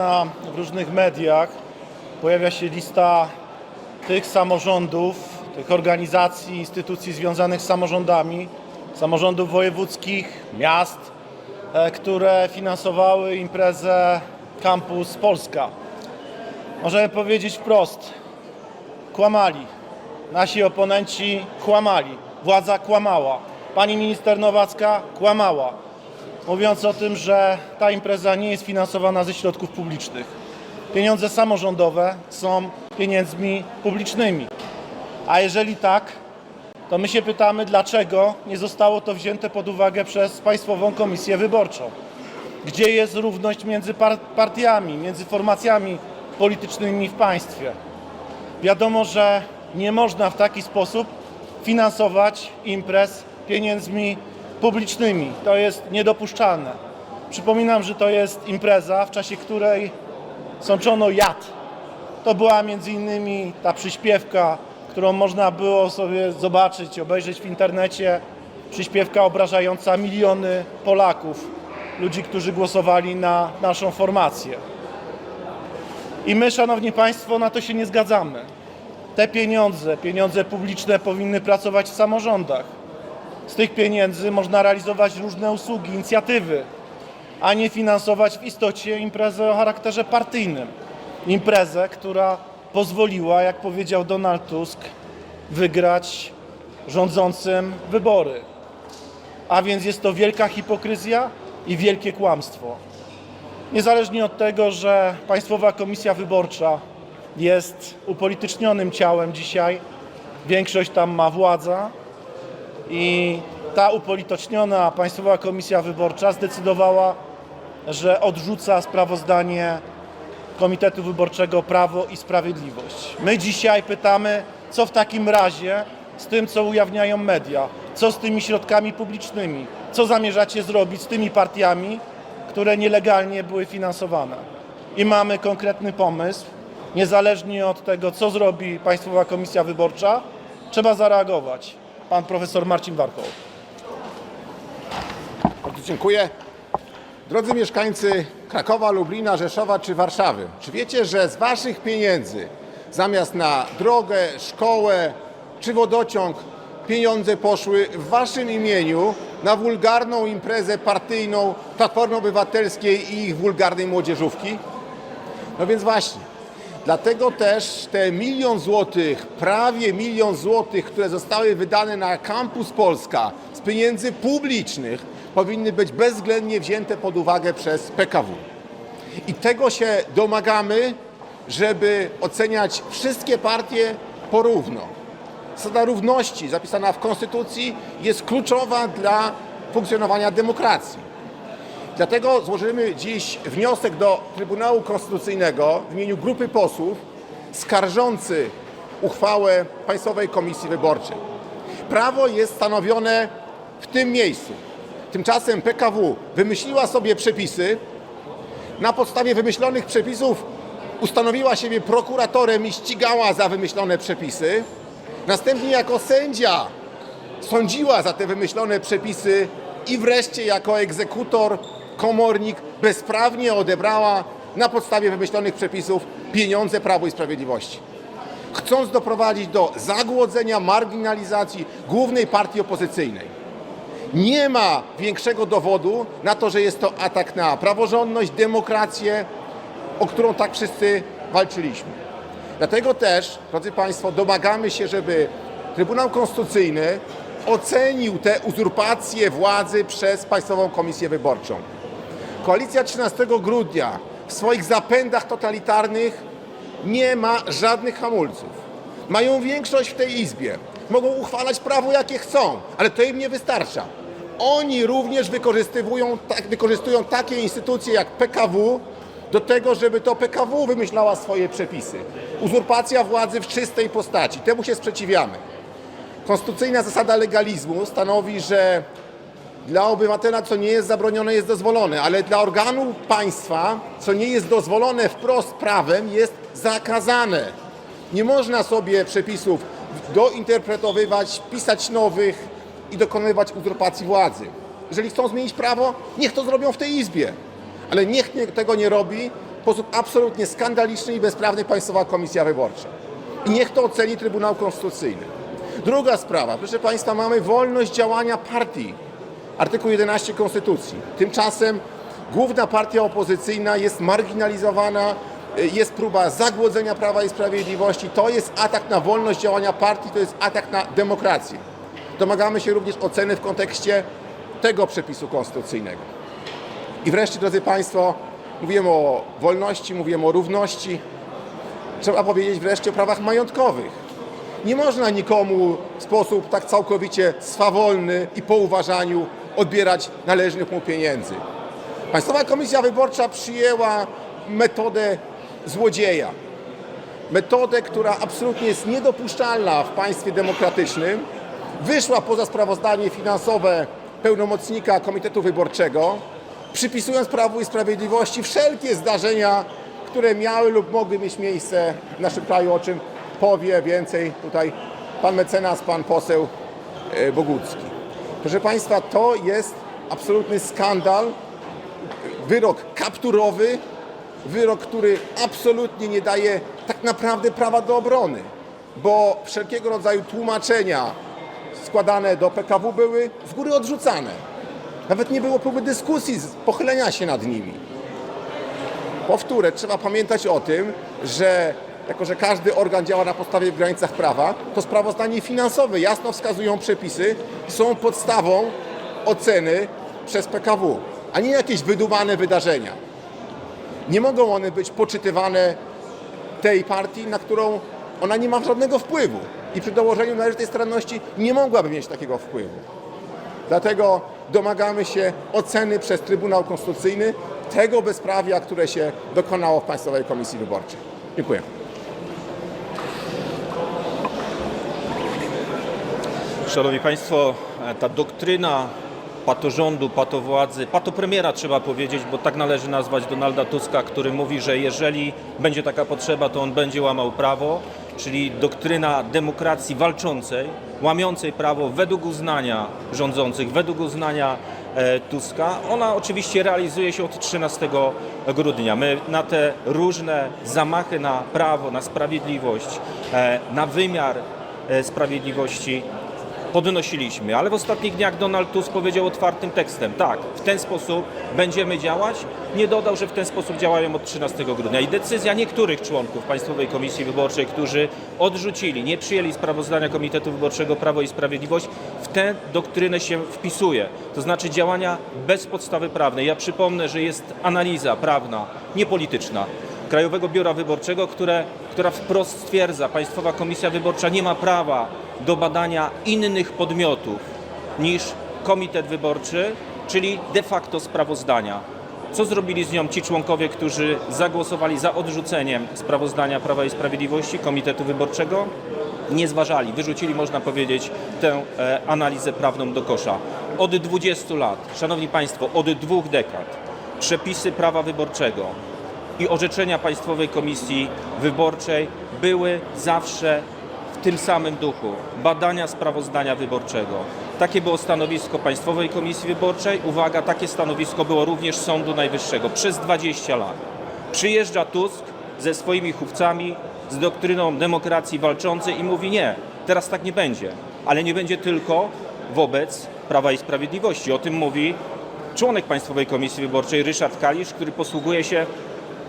W różnych mediach pojawia się lista tych samorządów, tych organizacji, instytucji związanych z samorządami, samorządów wojewódzkich, miast, e, które finansowały imprezę Campus Polska. Możemy powiedzieć wprost, kłamali. Nasi oponenci kłamali. Władza kłamała. Pani minister Nowacka kłamała mówiąc o tym, że ta impreza nie jest finansowana ze środków publicznych. Pieniądze samorządowe są pieniędzmi publicznymi. A jeżeli tak, to my się pytamy, dlaczego nie zostało to wzięte pod uwagę przez Państwową Komisję Wyborczą. Gdzie jest równość między par- partiami, między formacjami politycznymi w państwie? Wiadomo, że nie można w taki sposób finansować imprez pieniędzmi publicznymi. To jest niedopuszczalne. Przypominam, że to jest impreza, w czasie której sączono jad. To była między innymi ta przyśpiewka, którą można było sobie zobaczyć, obejrzeć w internecie. Przyśpiewka obrażająca miliony Polaków, ludzi, którzy głosowali na naszą formację. I my, Szanowni Państwo, na to się nie zgadzamy. Te pieniądze, pieniądze publiczne powinny pracować w samorządach. Z tych pieniędzy można realizować różne usługi, inicjatywy, a nie finansować w istocie imprezę o charakterze partyjnym. Imprezę, która pozwoliła, jak powiedział Donald Tusk, wygrać rządzącym wybory. A więc jest to wielka hipokryzja i wielkie kłamstwo. Niezależnie od tego, że Państwowa Komisja Wyborcza jest upolitycznionym ciałem dzisiaj, większość tam ma władza i ta upolityczniona Państwowa Komisja Wyborcza zdecydowała, że odrzuca sprawozdanie Komitetu Wyborczego Prawo i Sprawiedliwość. My dzisiaj pytamy, co w takim razie z tym, co ujawniają media, co z tymi środkami publicznymi, co zamierzacie zrobić z tymi partiami, które nielegalnie były finansowane. I mamy konkretny pomysł, niezależnie od tego, co zrobi Państwowa Komisja Wyborcza, trzeba zareagować. Pan profesor Marcin Warchoł. Bardzo dziękuję. Drodzy mieszkańcy Krakowa, Lublina, Rzeszowa czy Warszawy, czy wiecie, że z waszych pieniędzy zamiast na drogę, szkołę czy wodociąg pieniądze poszły w waszym imieniu na wulgarną imprezę partyjną Platformy Obywatelskiej i ich wulgarnej młodzieżówki? No więc właśnie. Dlatego też te milion złotych, prawie milion złotych, które zostały wydane na Campus Polska z pieniędzy publicznych, powinny być bezwzględnie wzięte pod uwagę przez PKW. I tego się domagamy, żeby oceniać wszystkie partie porówno. Zasada równości zapisana w Konstytucji jest kluczowa dla funkcjonowania demokracji. Dlatego złożymy dziś wniosek do Trybunału Konstytucyjnego w imieniu grupy posłów skarżący uchwałę Państwowej Komisji Wyborczej. Prawo jest stanowione w tym miejscu. Tymczasem PKW wymyśliła sobie przepisy. Na podstawie wymyślonych przepisów ustanowiła siebie prokuratorem i ścigała za wymyślone przepisy. Następnie jako sędzia sądziła za te wymyślone przepisy i wreszcie jako egzekutor, komornik bezprawnie odebrała na podstawie wymyślonych przepisów pieniądze Prawo i Sprawiedliwości. Chcąc doprowadzić do zagłodzenia, marginalizacji głównej partii opozycyjnej. Nie ma większego dowodu na to, że jest to atak na praworządność, demokrację, o którą tak wszyscy walczyliśmy. Dlatego też, drodzy Państwo, domagamy się, żeby Trybunał Konstytucyjny ocenił tę uzurpację władzy przez Państwową Komisję Wyborczą. Koalicja 13 grudnia w swoich zapędach totalitarnych nie ma żadnych hamulców. Mają większość w tej Izbie. Mogą uchwalać prawo jakie chcą, ale to im nie wystarcza. Oni również tak, wykorzystują takie instytucje jak PKW do tego, żeby to PKW wymyślała swoje przepisy. Uzurpacja władzy w czystej postaci. Temu się sprzeciwiamy. Konstytucyjna zasada legalizmu stanowi, że dla obywatela, co nie jest zabronione, jest dozwolone, ale dla organu państwa, co nie jest dozwolone wprost prawem, jest zakazane. Nie można sobie przepisów dointerpretowywać, pisać nowych i dokonywać uzurpacji władzy. Jeżeli chcą zmienić prawo, niech to zrobią w tej Izbie. Ale niech nie- tego nie robi w sposób absolutnie skandaliczny i bezprawny Państwowa Komisja Wyborcza. I niech to oceni Trybunał Konstytucyjny. Druga sprawa, proszę Państwa, mamy wolność działania partii. Artykuł 11 Konstytucji. Tymczasem główna partia opozycyjna jest marginalizowana, y, jest próba zagłodzenia Prawa i Sprawiedliwości. To jest atak na wolność działania partii, to jest atak na demokrację. Domagamy się również oceny w kontekście tego przepisu konstytucyjnego. I wreszcie, drodzy Państwo, mówimy o wolności, mówimy o równości. Trzeba powiedzieć wreszcie o prawach majątkowych. Nie można nikomu w sposób tak całkowicie swawolny i po uważaniu odbierać należnych mu pieniędzy. Państwowa Komisja Wyborcza przyjęła metodę złodzieja. Metodę, która absolutnie jest niedopuszczalna w państwie demokratycznym. Wyszła poza sprawozdanie finansowe pełnomocnika Komitetu Wyborczego, przypisując Prawu i Sprawiedliwości wszelkie zdarzenia, które miały lub mogły mieć miejsce w naszym kraju, o czym powie więcej tutaj pan mecenas, pan poseł e, Bogucki. Proszę Państwa, to jest absolutny skandal, wyrok kapturowy, wyrok, który absolutnie nie daje tak naprawdę prawa do obrony, bo wszelkiego rodzaju tłumaczenia składane do PKW były z góry odrzucane. Nawet nie było próby dyskusji, pochylenia się nad nimi. Powtórę, trzeba pamiętać o tym, że jako, że każdy organ działa na podstawie w granicach prawa, to sprawozdanie finansowe jasno wskazują przepisy, są podstawą oceny przez PKW, a nie jakieś wydumane wydarzenia. Nie mogą one być poczytywane tej partii, na którą ona nie ma żadnego wpływu i przy dołożeniu należytej staranności nie mogłaby mieć takiego wpływu. Dlatego domagamy się oceny przez Trybunał Konstytucyjny tego bezprawia, które się dokonało w Państwowej Komisji Wyborczej. Dziękuję. Szanowni Państwo, ta doktryna patorządu, patowładzy, patopremiera trzeba powiedzieć, bo tak należy nazwać Donalda Tuska, który mówi, że jeżeli będzie taka potrzeba, to on będzie łamał prawo, czyli doktryna demokracji walczącej, łamiącej prawo według uznania rządzących, według uznania e, Tuska. Ona oczywiście realizuje się od 13 grudnia. My na te różne zamachy na prawo, na sprawiedliwość, e, na wymiar e, sprawiedliwości podnosiliśmy, ale w ostatnich dniach Donald Tusk powiedział otwartym tekstem, tak, w ten sposób będziemy działać. Nie dodał, że w ten sposób działają od 13 grudnia. I decyzja niektórych członków Państwowej Komisji Wyborczej, którzy odrzucili, nie przyjęli sprawozdania Komitetu Wyborczego Prawo i Sprawiedliwość, w tę doktrynę się wpisuje. To znaczy działania bez podstawy prawnej. Ja przypomnę, że jest analiza prawna, niepolityczna. Krajowego Biura Wyborczego, które, która wprost stwierdza, Państwowa Komisja Wyborcza nie ma prawa do badania innych podmiotów niż Komitet Wyborczy, czyli de facto sprawozdania. Co zrobili z nią ci członkowie, którzy zagłosowali za odrzuceniem sprawozdania Prawa i Sprawiedliwości Komitetu Wyborczego? Nie zważali, wyrzucili, można powiedzieć, tę e, analizę prawną do kosza. Od 20 lat, Szanowni Państwo, od dwóch dekad, przepisy prawa wyborczego, i orzeczenia Państwowej Komisji Wyborczej były zawsze w tym samym duchu badania sprawozdania wyborczego. Takie było stanowisko Państwowej Komisji Wyborczej. Uwaga, takie stanowisko było również Sądu Najwyższego przez 20 lat. Przyjeżdża Tusk ze swoimi chówcami, z doktryną demokracji walczącej i mówi nie, teraz tak nie będzie. Ale nie będzie tylko wobec Prawa i Sprawiedliwości. O tym mówi członek Państwowej Komisji Wyborczej Ryszard Kalisz, który posługuje się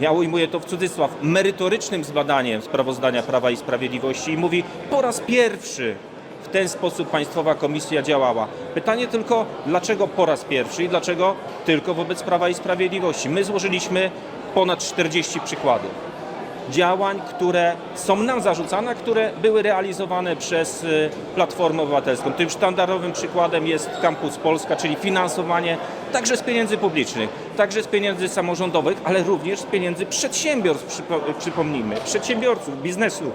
ja ujmuję to w cudzysłów, merytorycznym zbadaniem sprawozdania Prawa i Sprawiedliwości i mówi po raz pierwszy w ten sposób Państwowa Komisja działała. Pytanie tylko, dlaczego po raz pierwszy i dlaczego tylko wobec Prawa i Sprawiedliwości? My złożyliśmy ponad 40 przykładów działań, które są nam zarzucane, które były realizowane przez y, Platformę Obywatelską. Tym sztandarowym przykładem jest Campus Polska, czyli finansowanie także z pieniędzy publicznych, także z pieniędzy samorządowych, ale również z pieniędzy przedsiębiorstw, przypo- przypomnijmy, przedsiębiorców, biznesu.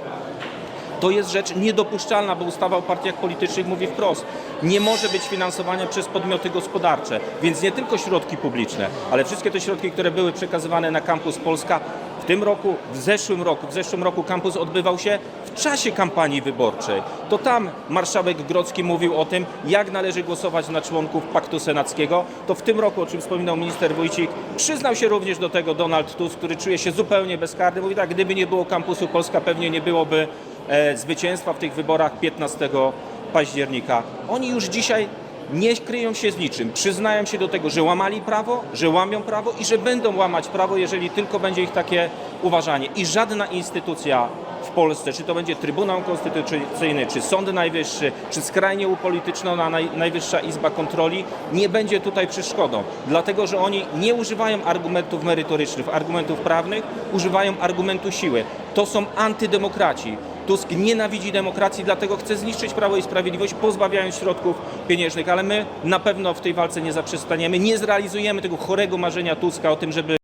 To jest rzecz niedopuszczalna, bo ustawa o partiach politycznych mówi wprost. Nie może być finansowania przez podmioty gospodarcze, więc nie tylko środki publiczne, ale wszystkie te środki, które były przekazywane na Campus Polska tym roku, w zeszłym roku, w zeszłym roku kampus odbywał się w czasie kampanii wyborczej. To tam marszałek Grodzki mówił o tym, jak należy głosować na członków Paktu Senackiego. To w tym roku, o czym wspominał minister Wójcik, przyznał się również do tego Donald Tusk, który czuje się zupełnie bezkarny. Mówi tak, gdyby nie było kampusu, Polska pewnie nie byłoby e, zwycięstwa w tych wyborach 15 października. Oni już dzisiaj nie kryją się z niczym. Przyznają się do tego, że łamali prawo, że łamią prawo i że będą łamać prawo, jeżeli tylko będzie ich takie uważanie. I żadna instytucja w Polsce, czy to będzie Trybunał Konstytucyjny, czy Sąd Najwyższy, czy skrajnie upolityczniona naj, Najwyższa Izba Kontroli, nie będzie tutaj przeszkodą. Dlatego, że oni nie używają argumentów merytorycznych, argumentów prawnych, używają argumentu siły. To są antydemokraci. Tusk nienawidzi demokracji, dlatego chce zniszczyć Prawo i Sprawiedliwość, pozbawiając środków pieniężnych, ale my na pewno w tej walce nie zaprzestaniemy, nie zrealizujemy tego chorego marzenia Tuska o tym, żeby